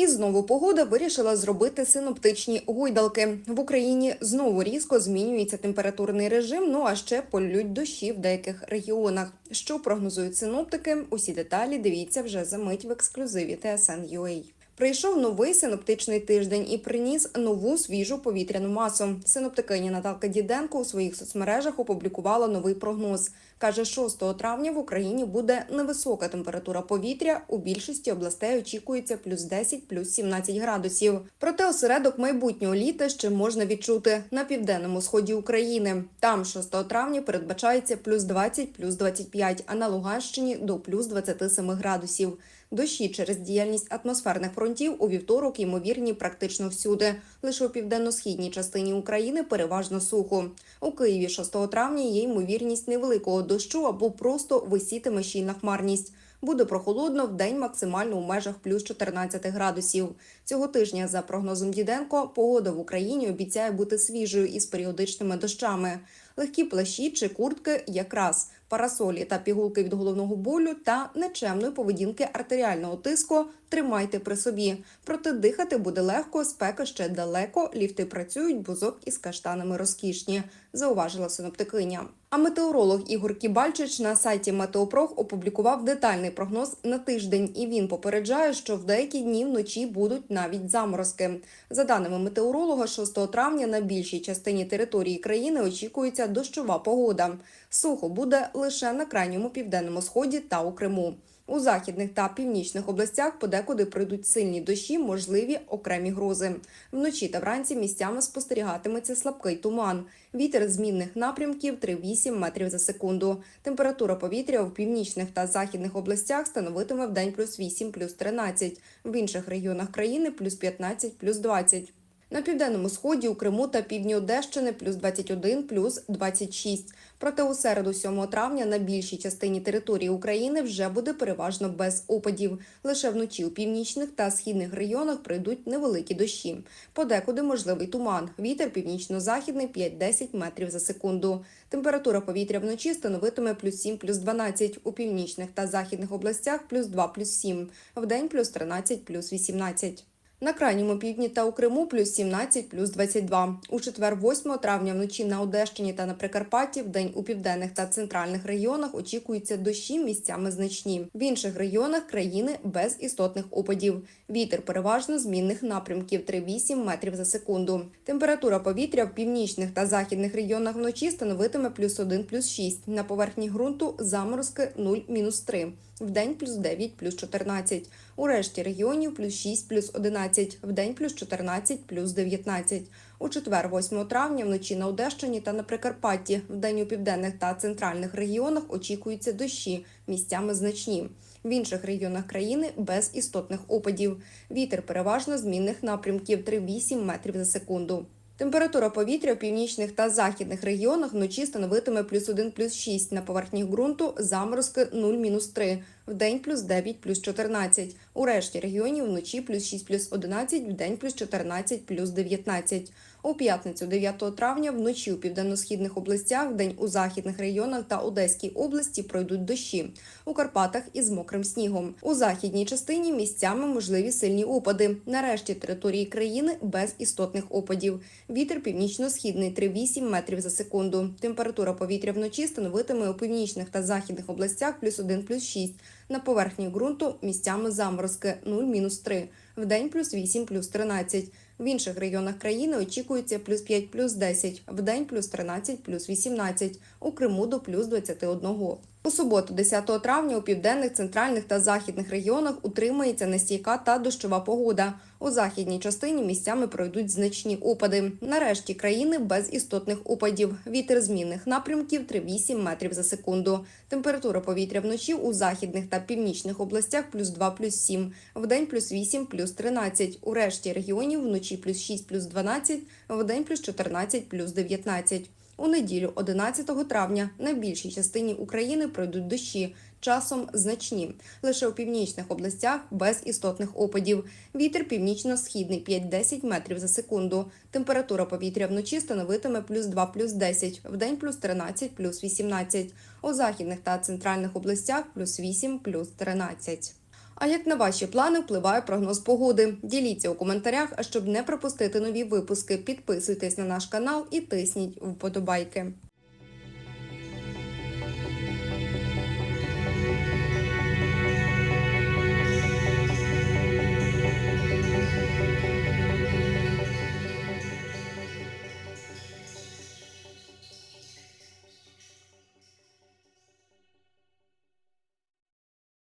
І знову погода вирішила зробити синоптичні гойдалки. В Україні знову різко змінюється температурний режим. Ну а ще полють дощі в деяких регіонах. Що прогнозують синоптики? Усі деталі дивіться вже за мить в ексклюзиві TSN.ua. Прийшов новий синоптичний тиждень і приніс нову свіжу повітряну масу. Синоптикиня Наталка Діденко у своїх соцмережах опублікувала новий прогноз. Каже, 6 травня в Україні буде невисока температура повітря. У більшості областей очікується плюс 10, плюс 17 градусів. Проте осередок майбутнього літа ще можна відчути на південному сході України. Там 6 травня передбачається плюс 20, плюс 25, а на Луганщині до плюс 27 градусів. Дощі через діяльність атмосферних фронтів у вівторок ймовірні практично всюди. Лише у південно-східній частині України переважно сухо. У Києві 6 травня є ймовірність невеликого дощу або просто висітиме щільна хмарність. Буде прохолодно в день максимально у межах плюс 14 градусів. Цього тижня, за прогнозом Діденко, погода в Україні обіцяє бути свіжою із періодичними дощами. Легкі плащі чи куртки якраз парасолі та пігулки від головного болю та нечемної поведінки артеріального тиску тримайте при собі. Проте дихати буде легко, спека ще далеко, ліфти працюють, бузок із каштанами розкішні, зауважила синоптикиня. А метеоролог Ігор Кібальчич на сайті Метеопрох опублікував детальний прогноз на тиждень, і він попереджає, що в деякі дні вночі будуть навіть заморозки. За даними метеоролога, 6 травня на більшій частині території країни очікується дощова погода. Сухо буде лише на крайньому південному сході та у Криму. У західних та північних областях подекуди прийдуть сильні дощі, можливі окремі грози. Вночі та вранці місцями спостерігатиметься слабкий туман. Вітер змінних напрямків 3-8 метрів за секунду. Температура повітря у північних та західних областях становитиме в день плюс 8, плюс 13. В інших регіонах країни плюс 15, плюс 20. На південному сході у Криму та півдні Одещини плюс 21, плюс 26. Проте у середу 7 травня на більшій частині території України вже буде переважно без опадів. Лише вночі у північних та східних районах прийдуть невеликі дощі. Подекуди можливий туман. Вітер північно-західний 5-10 метрів за секунду. Температура повітря вночі становитиме плюс 7, плюс 12. У північних та західних областях плюс 2, плюс 7. Вдень плюс 13, плюс 18. На крайньому півдні та у Криму плюс 17, плюс 22. У четвер 8 травня вночі на Одещині та на Прикарпатті, вдень у південних та центральних регіонах очікуються дощі місцями значні. В інших регіонах країни без істотних опадів. Вітер переважно змінних напрямків 3-8 метрів за секунду. Температура повітря в північних та західних регіонах вночі становитиме плюс 1, плюс 6. На поверхні ґрунту заморозки 0, мінус 3. Вдень плюс 9, плюс 14. У решті регіонів плюс 6, плюс 11. Вдень плюс 14, плюс 19. У четвер, 8 травня, вночі на Одещині та на Прикарпатті. Вдень у південних та центральних регіонах очікуються дощі, місцями значні. В інших регіонах країни без істотних опадів. Вітер переважно змінних напрямків 3-8 метрів за секунду. Температура повітря в північних та західних регіонах вночі становитиме плюс 1, плюс 6. На поверхні ґрунту заморозки 0, мінус 3. день плюс 9, плюс 14. У решті регіонів вночі плюс 6, плюс 11, вдень плюс 14, плюс 19. У п'ятницю 9 травня вночі у південно-східних областях, вдень у західних регіонах та Одеській області пройдуть дощі. У Карпатах із мокрим снігом. У західній частині місцями можливі сильні опади. На решті території країни без істотних опадів. Вітер північно-східний 3-8 метрів за секунду. Температура повітря вночі становитиме у північних та західних областях плюс 1, плюс 6. На поверхні ґрунту місцями заморозки 0, мінус 3. Вдень плюс 8, плюс 13. В інших регіонах країни очікується плюс 5, плюс 10, вдень плюс 13, плюс 18, у Криму до плюс 21. У суботу, 10 травня, у південних, центральних та західних регіонах утримається нестійка та дощова погода. У західній частині місцями пройдуть значні опади. Нарешті країни без істотних опадів. Вітер змінних напрямків 3-8 метрів за секунду. Температура повітря вночі у західних та північних областях плюс 2, плюс 7. Вдень плюс 8, плюс 13. У решті регіонів вночі плюс 6, плюс 12, вдень плюс 14, плюс 19. У неділю, 11 травня, на більшій частині України пройдуть дощі, часом значні. Лише у північних областях без істотних опадів. Вітер північно-східний 5-10 метрів за секунду. Температура повітря вночі становитиме плюс 2, плюс 10, вдень плюс 13, плюс 18. У західних та центральних областях плюс 8, плюс 13. А як на ваші плани впливає прогноз погоди? Діліться у коментарях, а щоб не пропустити нові випуски, підписуйтесь на наш канал і тисніть вподобайки.